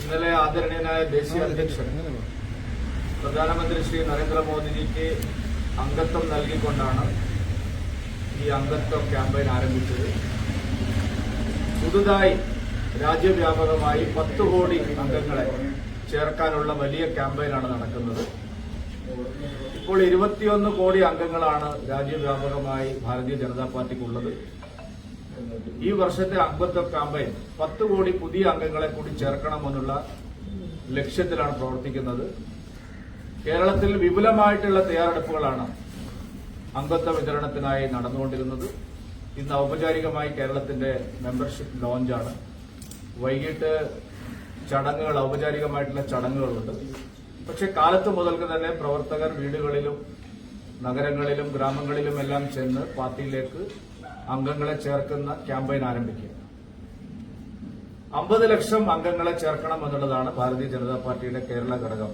ഇന്നലെ ആദരണീയനായ ദേശീയ അധ്യക്ഷൻ പ്രധാനമന്ത്രി ശ്രീ നരേന്ദ്രമോദിജിക്ക് അംഗത്വം നൽകിക്കൊണ്ടാണ് ഈ അംഗത്വ ക്യാമ്പയിൻ ആരംഭിച്ചത്. പുതുതായി രാജ്യവ്യാപകമായി പത്ത് കോടി അംഗങ്ങളെ ചേർക്കാനുള്ള വലിയ ക്യാമ്പയിനാണ് നടക്കുന്നത്. ഇപ്പോൾ ഇരുപത്തിയൊന്ന് കോടി അംഗങ്ങളാണ് രാജ്യവ്യാപകമായി ഭാരതീയ ജനതാ പാർട്ടിക്കുള്ളത്. ഈ വർഷത്തെ അംഗത്വ ക്യാമ്പയിൻ പത്ത് കോടി പുതിയ അംഗങ്ങളെ കൂടി ചേർക്കണമെന്നുള്ള ലക്ഷ്യത്തിലാണ് പ്രവർത്തിക്കുന്നത്. കേരളത്തിൽ വിപുലമായിട്ടുള്ള തയ്യാറെടുപ്പുകളാണ് അംഗത്വ വിതരണത്തിനായി നടന്നുകൊണ്ടിരുന്നത്. ഇന്ന് ഔപചാരികമായി കേരളത്തിന്റെ മെമ്പർഷിപ്പ് ലോഞ്ചാണ് വൈകിട്ട് ചടങ്ങുകൾ ഔപചാരികമായിട്ടുള്ള ചടങ്ങുകളുണ്ട്. പക്ഷെ കാലത്ത് മുതൽക്ക് തന്നെ പ്രവർത്തകർ വീടുകളിലും നഗരങ്ങളിലും ഗ്രാമങ്ങളിലും എല്ലാം ചെന്ന് പാർട്ടിയിലേക്ക് അംഗങ്ങളെ ചേർക്കുന്ന ക്യാമ്പയിൻ ആരംഭിക്കുക. അമ്പത് ലക്ഷം അംഗങ്ങളെ ചേർക്കണം എന്നുള്ളതാണ് ഭാരതീയ ജനതാ പാർട്ടിയുടെ കേരള ഘടകം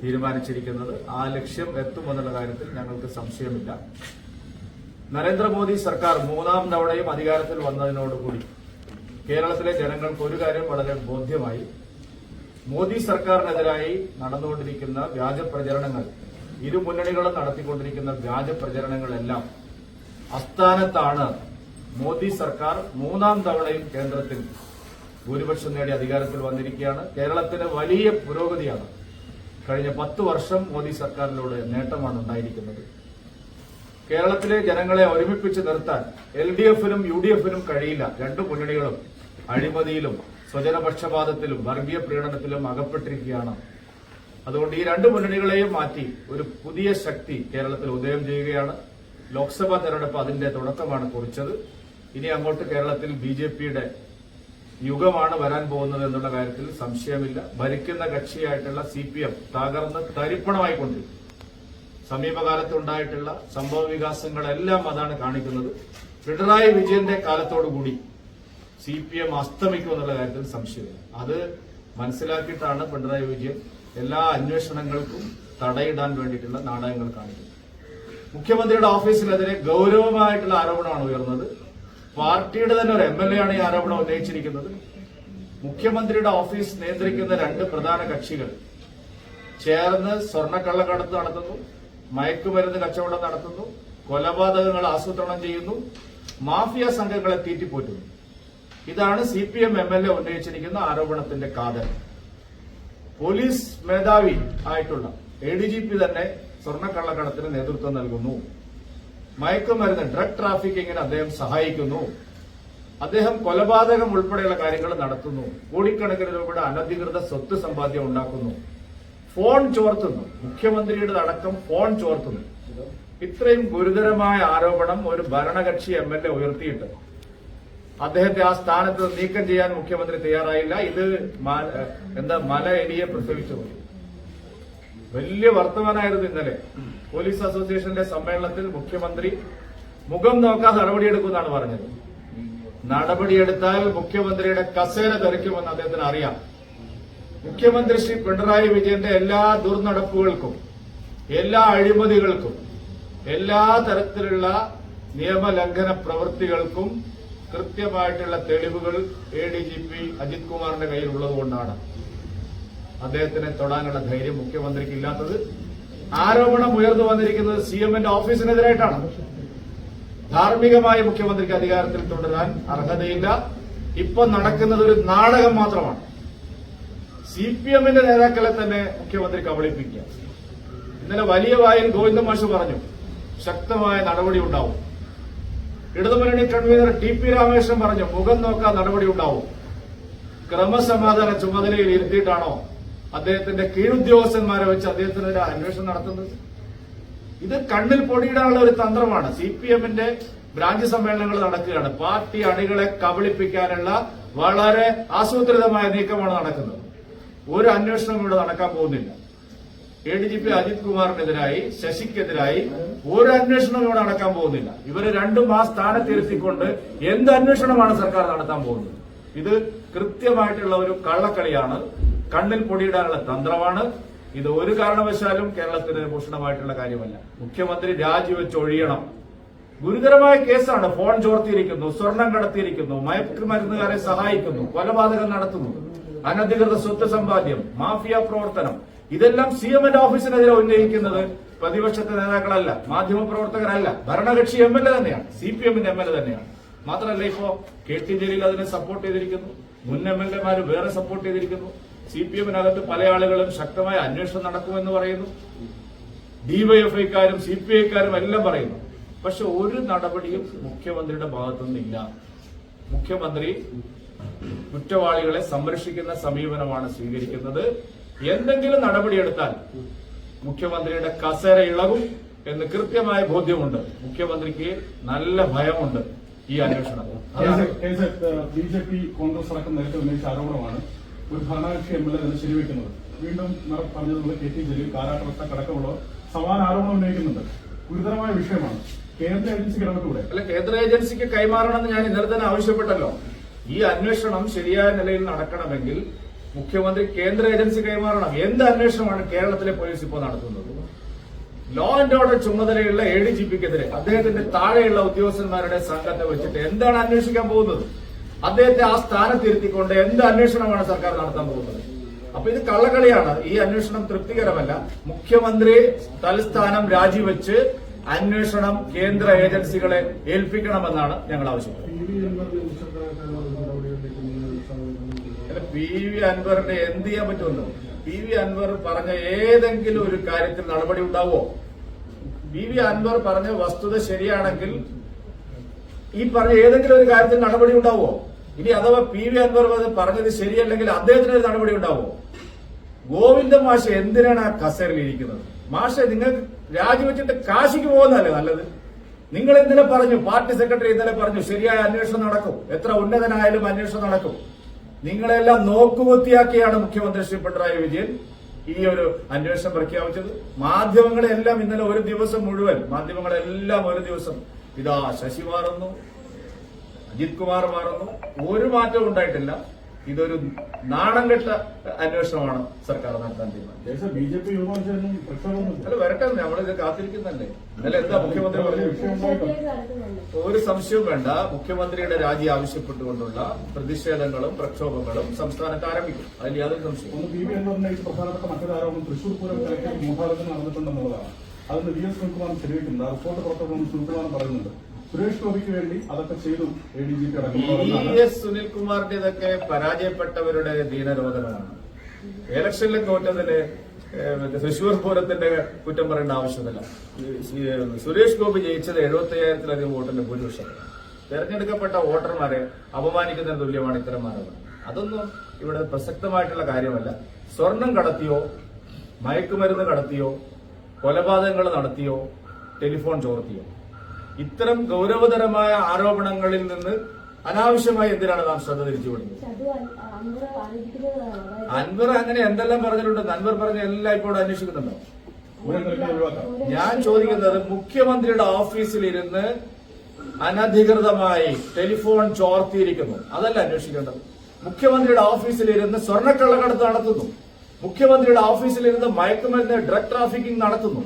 തീരുമാനിച്ചിരിക്കുന്നത്. ആ ലക്ഷ്യം എത്തുമെന്നുള്ള കാര്യത്തിൽ ഞങ്ങൾക്ക് സംശയമില്ല. നരേന്ദ്രമോദി സർക്കാർ മൂന്നാം തവണയും അധികാരത്തിൽ വന്നതിനോടുകൂടി കേരളത്തിലെ ജനങ്ങൾക്ക് ഒരു കാര്യം വളരെ ബോധ്യമായി. മോദി സർക്കാരിനെതിരായി നടന്നുകൊണ്ടിരിക്കുന്ന വ്യാജ പ്രചരണങ്ങൾ ഇരു നടത്തിക്കൊണ്ടിരിക്കുന്ന വ്യാജ പ്രചരണങ്ങളെല്ലാം അസ്ഥാനത്താണ് മോദി സർക്കാർ മൂന്നാം തവണയും കേന്ദ്രത്തിൽ ഭൂരിപക്ഷം നേടി അധികാരത്തിൽ വന്നിരിക്കുകയാണ്. കേരളത്തിന് വലിയ പുരോഗതിയാണ്. കഴിഞ്ഞ പത്ത് വർഷം മോദി സർക്കാരിലൂടെ നേട്ടമാണ് ഉണ്ടായിരിക്കുന്നത്. കേരളത്തിലെ ജനങ്ങളെ ഒരുമിപ്പിച്ച് നിർത്താൻ എൽ ഡി എഫിനും യു ഡി എഫിനും കഴിയില്ല. രണ്ടു മുന്നണികളും അഴിമതിയിലും സ്വജനപക്ഷപാതത്തിലും വർഗീയ പ്രീണനത്തിലും അകപ്പെട്ടിരിക്കുകയാണ്. അതുകൊണ്ട് ഈ രണ്ട് മുന്നണികളെയും മാറ്റി ഒരു പുതിയ ശക്തി കേരളത്തിൽ ഉദയം ചെയ്യുകയാണ്. ലോക്സഭാ തെരഞ്ഞെടുപ്പ് അതിന്റെ തുടക്കമാണ് കുറിച്ചത്. ഇനി അങ്ങോട്ട് കേരളത്തിൽ ബി ജെ പിയുടെ യുഗമാണ് വരാൻ പോകുന്നത് എന്നുള്ള കാര്യത്തിൽ സംശയമില്ല. ഭരിക്കുന്ന കക്ഷിയായിട്ടുള്ള സി പി എം തകർന്ന് തരിപ്പണമായിക്കൊണ്ടിരിക്കും സമീപകാലത്തുണ്ടായിട്ടുള്ള സംഭവ വികാസങ്ങളെല്ലാം അതാണ് കാണിക്കുന്നത്. പിണറായി വിജയന്റെ കാലത്തോടുകൂടി സി പി എം അസ്തമിക്കുമെന്നുള്ള കാര്യത്തിൽ സംശയമില്ല. അത് മനസ്സിലാക്കിയിട്ടാണ് പിണറായി വിജയൻ എല്ലാ അന്വേഷണങ്ങൾക്കും തടയിടാൻ വേണ്ടിയിട്ടുള്ള നാടകങ്ങൾ കാണിക്കുന്നത്. മുഖ്യമന്ത്രിയുടെ ഓഫീസിനെതിരെ ഗൗരവമായിട്ടുള്ള ആരോപണമാണ് ഉയർന്നത്. പാർട്ടിയുടെ തന്നെ ഒരു എം എൽ എ ആണ് ഈ ആരോപണം ഉന്നയിച്ചിരിക്കുന്നത്. മുഖ്യമന്ത്രിയുടെ ഓഫീസ് നിയന്ത്രിക്കുന്ന രണ്ട് പ്രധാന കക്ഷികൾ ചേർന്ന് സ്വർണക്കള്ളക്കടത്ത് നടത്തുന്നു മയക്കുമരുന്ന് കച്ചവടം നടത്തുന്നു കൊലപാതകങ്ങൾ ആസൂത്രണം ചെയ്യുന്നു മാഫിയ സംഘങ്ങളെ തീറ്റിപ്പോറ്റുന്നു. ഇതാണ് C P M M L A ഉന്നയിച്ചിരിക്കുന്ന ആരോപണത്തിന്റെ കാതൽ. പോലീസ് മേധാവി ആയിട്ടുള്ള എ ഡി ജി പി തന്നെ സ്വർണക്കള്ളക്കടത്തിന് നേതൃത്വം നൽകുന്നു. മയക്കുമരുന്ന് ഡ്രഗ് ട്രാഫിക്കിങ്ങിന് അദ്ദേഹം സഹായിക്കുന്നു. അദ്ദേഹം കൊലപാതകം ഉൾപ്പെടെയുള്ള കാര്യങ്ങൾ നടത്തുന്നു. കോടിക്കണക്കിന് രൂപയുടെ അനധികൃത സ്വത്ത് സമ്പാദ്യം ഉണ്ടാക്കുന്നു. ഫോൺ ചോർത്തുന്നു. മുഖ്യമന്ത്രിയുടെ അടക്കം ഫോൺ ചോർത്തുന്നു. ഇത്രയും ഗുരുതരമായ ആരോപണം ഒരു ഭരണകക്ഷി എം എൽ എ ഉയർത്തിയിട്ട്. അദ്ദേഹത്തെ ആ സ്ഥാനത്ത് നീക്കം ചെയ്യാൻ മുഖ്യമന്ത്രി തയ്യാറായില്ല. ഇത് എന്താ മല എലിയെ പ്രസവിച്ചു വലിയ വർത്തമാനമായിരുന്നു ഇന്നലെ. പോലീസ് അസോസിയേഷന്റെ സമ്മേളനത്തിൽ മുഖ്യമന്ത്രി മുഖം നോക്കാതെ നടപടിയെടുക്കുമെന്നാണ് പറഞ്ഞത്. നടപടിയെടുത്താൽ മുഖ്യമന്ത്രിയുടെ കസേര തെറിക്കുമെന്ന് അദ്ദേഹത്തിന് അറിയാം. മുഖ്യമന്ത്രി ശ്രീ പിണറായി വിജയന്റെ എല്ലാ ദുർനടപ്പുകൾക്കും എല്ലാ അഴിമതികൾക്കും എല്ലാ തരത്തിലുള്ള നിയമലംഘന പ്രവൃത്തികൾക്കും കൃത്യമായിട്ടുള്ള തെളിവുകൾ A D G P Ajith കുമാറിന്റെ കയ്യിൽ ഉള്ളതുകൊണ്ടാണ് അദ്ദേഹത്തിനെ തൊടാനുള്ള ധൈര്യം മുഖ്യമന്ത്രിക്ക് ഇല്ലാത്തത് ആരോപണം ഉയർന്നു വന്നിരിക്കുന്നത് സി എമ്മിന്റെ ഓഫീസിനെതിരായിട്ടാണ്. ധാർമ്മികമായ മുഖ്യമന്ത്രിക്ക് അധികാരത്തിൽ തുടരാൻ അർഹതയില്ല. ഇപ്പൊ നടക്കുന്നത് ഒരു നാടകം മാത്രമാണ്. സി പി എമ്മിന്റെ നേതാക്കളെ തന്നെ മുഖ്യമന്ത്രി കബളിപ്പിക്കുക. ഇന്നലെ വലിയ വായിൽ ഗോവിന്ദ മാഷ് പറഞ്ഞു ശക്തമായ നടപടി ഉണ്ടാവും. ഇടതുമുന്നണി കൺവീനർ ടി പി രാമകൃഷ്ണൻ പറഞ്ഞു മുഖം നോക്കാൻ നടപടി ഉണ്ടാവും. ക്രമസമാധാന ചുമതലയിൽ ഇരുത്തിയിട്ടാണോ അദ്ദേഹത്തിന്റെ കീഴുദ്യോഗസ്ഥന്മാരെ വെച്ച് അദ്ദേഹത്തിനെതിരെ അന്വേഷണം നടത്തുന്നത്. ഇത് കണ്ണിൽ പൊടിയിടാനുള്ള ഒരു തന്ത്രമാണ്. സി പി എമ്മിന്റെ ബ്രാഞ്ച് സമ്മേളനങ്ങൾ നടക്കുകയാണ്. പാർട്ടി അണികളെ കബളിപ്പിക്കാനുള്ള വളരെ ആസൂത്രിതമായ നീക്കമാണ് നടക്കുന്നത്. ഒരു അന്വേഷണം ഇവിടെ നടക്കാൻ പോകുന്നില്ല. A D G P Ajith കുമാറിനെതിരായി ശശിക്കെതിരായി ഒരു അന്വേഷണം ഇവിടെ നടക്കാൻ പോകുന്നില്ല. ഇവർ രണ്ടും ആ സ്ഥാനത്തിരുത്തിക്കൊണ്ട് എന്ത് അന്വേഷണമാണ് സർക്കാർ നടത്താൻ പോകുന്നത്? ഇത് കൃത്യമായിട്ടുള്ള ഒരു കള്ളക്കളിയാണ്. കണ്ണിൽ പൊടിയിടാനുള്ള തന്ത്രമാണ്. ഇത് ഒരു കാരണവശാലും കേരളത്തിന് ഭൂഷണമായിട്ടുള്ള കാര്യമല്ല. മുഖ്യമന്ത്രി രാജിവെച്ച് ഒഴിയണം. ഗുരുതരമായ കേസാണ്. ഫോൺ ചോർത്തിയിരിക്കുന്നു സ്വർണം കടത്തിയിരിക്കുന്നു മയക്കുമരുന്നുകാരെ സഹായിക്കുന്നു കൊലപാതകം നടത്തുന്നു. അനധികൃത സ്വത്ത് സമ്പാദ്യം മാഫിയ പ്രവർത്തനം. ഇതെല്ലാം സി എം എൽ ഓഫീസിനെതിരെ ഉന്നയിക്കുന്നത് പ്രതിപക്ഷത്തെ നേതാക്കളല്ല മാധ്യമ പ്രവർത്തകരല്ല ഭരണകക്ഷി എം എൽ എ തന്നെയാണ് സി പി എമ്മിന്റെ എം എൽ എ തന്നെയാണ്. മാത്രമല്ല ഇപ്പോ കെ ടി ജലീൽ അതിനെ സപ്പോർട്ട് ചെയ്തിരിക്കുന്നു. മുൻ എം എൽ എമാര് വേറെ സപ്പോർട്ട് ചെയ്തിരിക്കുന്നു. സി പി എമ്മിനകത്ത് പല ആളുകളും ശക്തമായ അന്വേഷണം നടക്കുമെന്ന് പറയുന്നു. ഡിവൈഎഫ്ഐക്കാരും സി പി ഐക്കാരും എല്ലാം പറയുന്നു. പക്ഷെ ഒരു നടപടിയും മുഖ്യമന്ത്രിയുടെ ഭാഗത്തുനിന്നില്ല. മുഖ്യമന്ത്രി കുറ്റവാളികളെ സംരക്ഷിക്കുന്ന സമീപനമാണ് സ്വീകരിക്കുന്നത്. എന്തെങ്കിലും നടപടിയെടുത്താൽ മുഖ്യമന്ത്രിയുടെ കസേര ഇളകും എന്ന് കൃത്യമായ ബോധ്യമുണ്ട്. മുഖ്യമന്ത്രിക്ക് നല്ല ഭയമുണ്ട് ഈ അന്വേഷണം ബി ജെ പി കോൺഗ്രസ് അടക്കം നേരത്തെ ഉന്നയിച്ച ആരോപണമാണ്. ഒരു ഭരണകക്ഷി എം എൽ എ തന്നെ ശരിവെക്കുന്നത്. വീണ്ടും പറഞ്ഞതുള്ള കെ ടി ജലീൽ കാലാവസ്ഥ കടക്കമുള്ളവർ സമാന ആരോപണം ഉന്നയിക്കുന്നുണ്ട്. ഗുരുതരമായ വിഷയമാണ്. കേന്ദ്ര ഏജൻസിക്ക് ഇടപെട്ടൂടെ അല്ല കേന്ദ്ര ഏജൻസിക്ക് കൈമാറണമെന്ന് ഞാൻ ഇന്നലെ തന്നെ ആവശ്യപ്പെട്ടല്ലോ. ഈ അന്വേഷണം ശരിയായ നിലയിൽ നടക്കണമെങ്കിൽ മുഖ്യമന്ത്രി കേന്ദ്ര ഏജൻസി കൈമാറണം. എന്ത് അന്വേഷണമാണ് കേരളത്തിലെ പോലീസ് ഇപ്പോൾ നടത്തുന്നത്? ലോ ആൻഡ് ഓർഡർ ചുമതലയുള്ള എ ഡി ജി പിക്കെതിരെ അദ്ദേഹത്തിന്റെ താഴെയുള്ള ഉദ്യോഗസ്ഥന്മാരുടെ സംഘത്തെ വെച്ചിട്ട് എന്താണ് അന്വേഷിക്കാൻ പോകുന്നത്? അദ്ദേഹത്തെ ആ സ്ഥാനത്തിരുത്തിക്കൊണ്ട് എന്ത് അന്വേഷണമാണ് സർക്കാർ നടത്താൻ പോകുന്നത്? അപ്പൊ ഇത് കള്ളക്കളിയാണ്. ഈ അന്വേഷണം തൃപ്തികരമല്ല. മുഖ്യമന്ത്രി തലസ്ഥാനം രാജിവെച്ച് അന്വേഷണം കേന്ദ്ര ഏജൻസികളെ ഏൽപ്പിക്കണമെന്നാണ് ഞങ്ങൾ ആവശ്യപ്പെടുന്നത് പി വി അൻവറിന്റെ എന്ത് ചെയ്യാൻ പറ്റുമല്ലോ പി വി അൻവർ പറഞ്ഞ ഏതെങ്കിലും ഒരു കാര്യത്തിൽ നടപടി ഉണ്ടാവോ പി വി അൻവർ പറഞ്ഞ വസ്തുത ശരിയാണെങ്കിൽ ഈ പറഞ്ഞ ഏതെങ്കിലും ഒരു കാര്യത്തിൽ നടപടി ഉണ്ടാവോ? ഇനി അഥവാ പി വി അൻവർ അത് പറഞ്ഞത് ശരിയല്ലെങ്കിൽ അദ്ദേഹത്തിന് ഒരു നടപടി ഉണ്ടാവോ? ഗോവിന്ദ മാഷ എന്തിനാണ് ആ കസേരയിൽ ഇരിക്കുന്നത്? മാഷെ നിങ്ങൾ രാജിവെച്ചിട്ട് കാശിക്ക് പോകുന്നതല്ലേ നല്ലത്? നിങ്ങൾ ഇന്നലെ പറഞ്ഞു? പാർട്ടി സെക്രട്ടറി ഇന്നലെ പറഞ്ഞു ശരിയായ അന്വേഷണം നടക്കും. എത്ര ഉന്നതനായാലും അന്വേഷണം നടക്കും. നിങ്ങളെല്ലാം നോക്കുകുത്തിയാക്കിയാണ് മുഖ്യമന്ത്രി ശ്രീ പിണറായി വിജയൻ ഈ ഒരു അന്വേഷണം പ്രഖ്യാപിച്ചത്. മാധ്യമങ്ങളെല്ലാം ഇന്നലെ ഒരു ദിവസം മുഴുവൻ മാധ്യമങ്ങളെല്ലാം ഒരു ദിവസം ഇതാ ശശി മാറുന്നു അജിത് കുമാർ മാറുന്നു. ഒരു മാറ്റവും ഉണ്ടായിട്ടില്ല. ഇതൊരു നാണംകെട്ട അന്വേഷണമാണ് സർക്കാർ നടത്താൻ തീരുമാനം ബി ജെ പി യുവമോർച്ചയൊന്നും പ്രക്ഷോഭമൊന്നുമില്ല അല്ല വരട്ടെ നമ്മളിത് കാത്തിരിക്കുന്നല്ലേ ഇന്നലെ എന്താ മുഖ്യമന്ത്രി പറഞ്ഞത്? ഒരു സംശയവും വേണ്ട. മുഖ്യമന്ത്രിയുടെ രാജി ആവശ്യപ്പെട്ടുകൊണ്ടുള്ള പ്രതിഷേധങ്ങളും പ്രക്ഷോഭങ്ങളും സംസ്ഥാനത്ത് ആരംഭിക്കും. അതിൽ യാതൊരു സംശയവും പറഞ്ഞ പ്രധാനപ്പെട്ട മറ്റൊരു ആരോപണം തൃശൂർ പൂരം കലക്ടർ മോഹാലത്തിൽ നടന്നിട്ടുണ്ടെന്നുള്ളതാണ്. അതിന് വി എസ് സുനിൽകുമാർ ശരിവെക്കുന്നത് ആ റിപ്പോർട്ട് പുറത്തുള്ള സുനിൽകുമാർ പറയുന്നുണ്ട്. സുരേഷ് ഗോപിക്ക് വേണ്ടി അതൊക്കെ ചെയ്തു A D G P E V S സുനിൽകുമാറിന്റെ ഇതൊക്കെ പരാജയപ്പെട്ടവരുടെ ദീനരോധനമാണ്. ഇലക്ഷനിൽ തോറ്റതിൽ തൃശൂർ പൂരത്തിന്റെ കുറ്റം പറയേണ്ട ആവശ്യമില്ല സുരേഷ് ഗോപി ജയിച്ചത് എഴുപത്തി അയ്യായിരത്തിലധികം വോട്ടിന്റെ ഭൂരിപക്ഷം തെരഞ്ഞെടുക്കപ്പെട്ട വോട്ടർമാരെ അപമാനിക്കുന്നതിന് തുല്യമാണ് ഇത്തരം ആരോപണം അതൊന്നും ഇവിടെ പ്രസക്തമായിട്ടുള്ള കാര്യമല്ല. സ്വർണം കടത്തിയോ മയക്കുമരുന്ന് കടത്തിയോ കൊലപാതകങ്ങൾ നടത്തിയോ? ടെലിഫോൺ ചോർത്തിയോ? ഇത്തരം ഗൗരവതരമായ ആരോപണങ്ങളിൽ നിന്ന് അനാവശ്യമായി എന്തിനാണ് നാം ശ്രദ്ധ തിരിച്ചുവിടുന്നത് അൻവർ അങ്ങനെ എന്തെല്ലാം പറഞ്ഞിട്ടുണ്ട്? അൻവർ പറഞ്ഞ എല്ലാം ഇപ്പോൾ അന്വേഷിക്കുന്നുണ്ടോ? ഞാൻ ചോദിക്കുന്നത് മുഖ്യമന്ത്രിയുടെ ഓഫീസിൽ ഇരുന്ന് അനധികൃതമായി ടെലിഫോൺ ചോർത്തിയിരിക്കുന്നു. അതല്ല അന്വേഷിക്കേണ്ടത്. മുഖ്യമന്ത്രിയുടെ ഓഫീസിൽ ഇരുന്ന് സ്വർണക്കള്ളക്കടത്ത് നടത്തുന്നു. മുഖ്യമന്ത്രിയുടെ ഓഫീസിലിരുന്ന് മയക്കുമരുന്ന് ഡ്രഗ് ട്രാഫിക്കിംഗ് നടത്തുന്നു.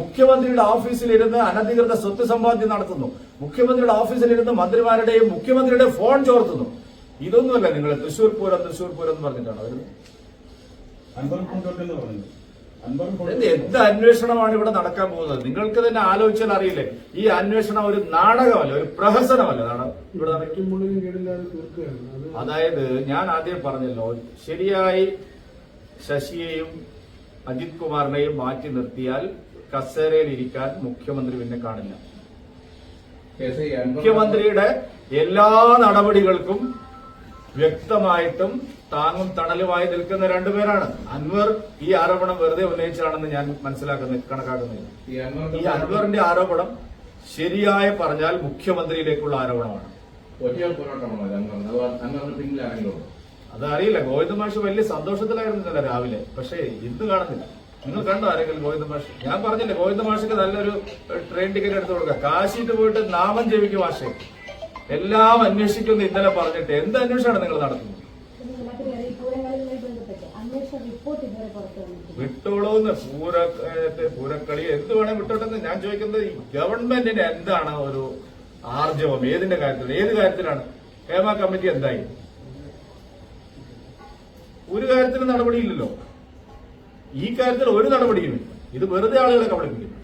മുഖ്യമന്ത്രിയുടെ ഓഫീസിലിരുന്ന് അനധികൃത സ്വത്ത് സമ്പാദ്യം നടത്തുന്നു. മുഖ്യമന്ത്രിയുടെ ഓഫീസിലിരുന്ന് മന്ത്രിമാരുടെയും മുഖ്യമന്ത്രിയുടെ ഫോൺ ചോർത്തുന്നു. ഇതൊന്നുമല്ല നിങ്ങൾ തൃശൂർ പൂരം തൃശൂർ പൂരം എന്ന് പറഞ്ഞിട്ടാണ് എന്ത് അന്വേഷണമാണ് ഇവിടെ നടക്കാൻ പോകുന്നത്? നിങ്ങൾക്ക് തന്നെ ആലോചിച്ചാൽ അറിയില്ലേ? ഈ അന്വേഷണം ഒരു നാടകമല്ല ഒരു പ്രഹസനമല്ല. ഇവിടെ അതായത് ഞാൻ ആദ്യം പറഞ്ഞല്ലോ ശരിയായി ശശിയെയും അജിത് കുമാറിനെയും മാറ്റി നിർത്തിയാൽ കസേരയിൽ ഇരിക്കാൻ മുഖ്യമന്ത്രി പിന്നെ കാണില്ല. മുഖ്യമന്ത്രിയുടെ എല്ലാ നടപടികൾക്കും വ്യക്തമായിട്ടും താങ്ങും തണലുമായി നിൽക്കുന്ന രണ്ടുപേരാണ്. അൻവർ ഈ ആരോപണം വെറുതെ ഉന്നയിച്ചാണെന്ന് ഞാൻ മനസ്സിലാക്കുന്ന കണക്കാക്കുന്നില്ല. ഈ അൻവറിന്റെ ആരോപണം ശരിയായ പറഞ്ഞാൽ മുഖ്യമന്ത്രിയിലേക്കുള്ള ആരോപണമാണ്. ഒറ്റയാൾ പോരാട്ടമാണോ? ഇത് അൻവറിന്? അതോ അതറിയില്ല. ഗോവിന്ദ മാഷ് വലിയ സന്തോഷത്തിലായിരുന്നില്ല രാവിലെ. പക്ഷേ ഇന്ന് കാണുന്നില്ല. നിങ്ങൾ കണ്ടോ ആരെങ്കിലും ഗോവിന്ദ മാഷ്? ഞാൻ പറഞ്ഞില്ലേ ഗോവിന്ദ മാഷിക്ക് നല്ലൊരു ട്രെയിൻ ടിക്കറ്റ് എടുത്തു കൊടുക്കുക. കാശിട്ട് പോയിട്ട് നാമം ജപിക്കും മാഷെ. എല്ലാം അന്വേഷിക്കുന്നു ഇന്നലെ പറഞ്ഞിട്ട് എന്ത് അന്വേഷണമാണ് നിങ്ങൾ നടത്തുന്നത്? വിട്ടോളൂന്ന്. പൂര പൂരക്കളി എന്ത് വേണേ വിട്ടോട്ടെ ഞാൻ ചോദിക്കുന്നത് ഗവൺമെന്റിന് എന്താണ് ഒരു ആർജവം? ഏതിന്റെ കാര്യത്തിൽ ഏത് കാര്യത്തിലാണ്? ഹേമ കമ്മിറ്റി എന്തായി? ഒരു കാര്യത്തിലും നടപടിയില്ലല്ലോ. ഈ കാര്യത്തിൽ ഒരു നടപടിയുമില്ല. ഇത് വെറുതെ ആളുകളെ കബളിപ്പിക്കുന്നു.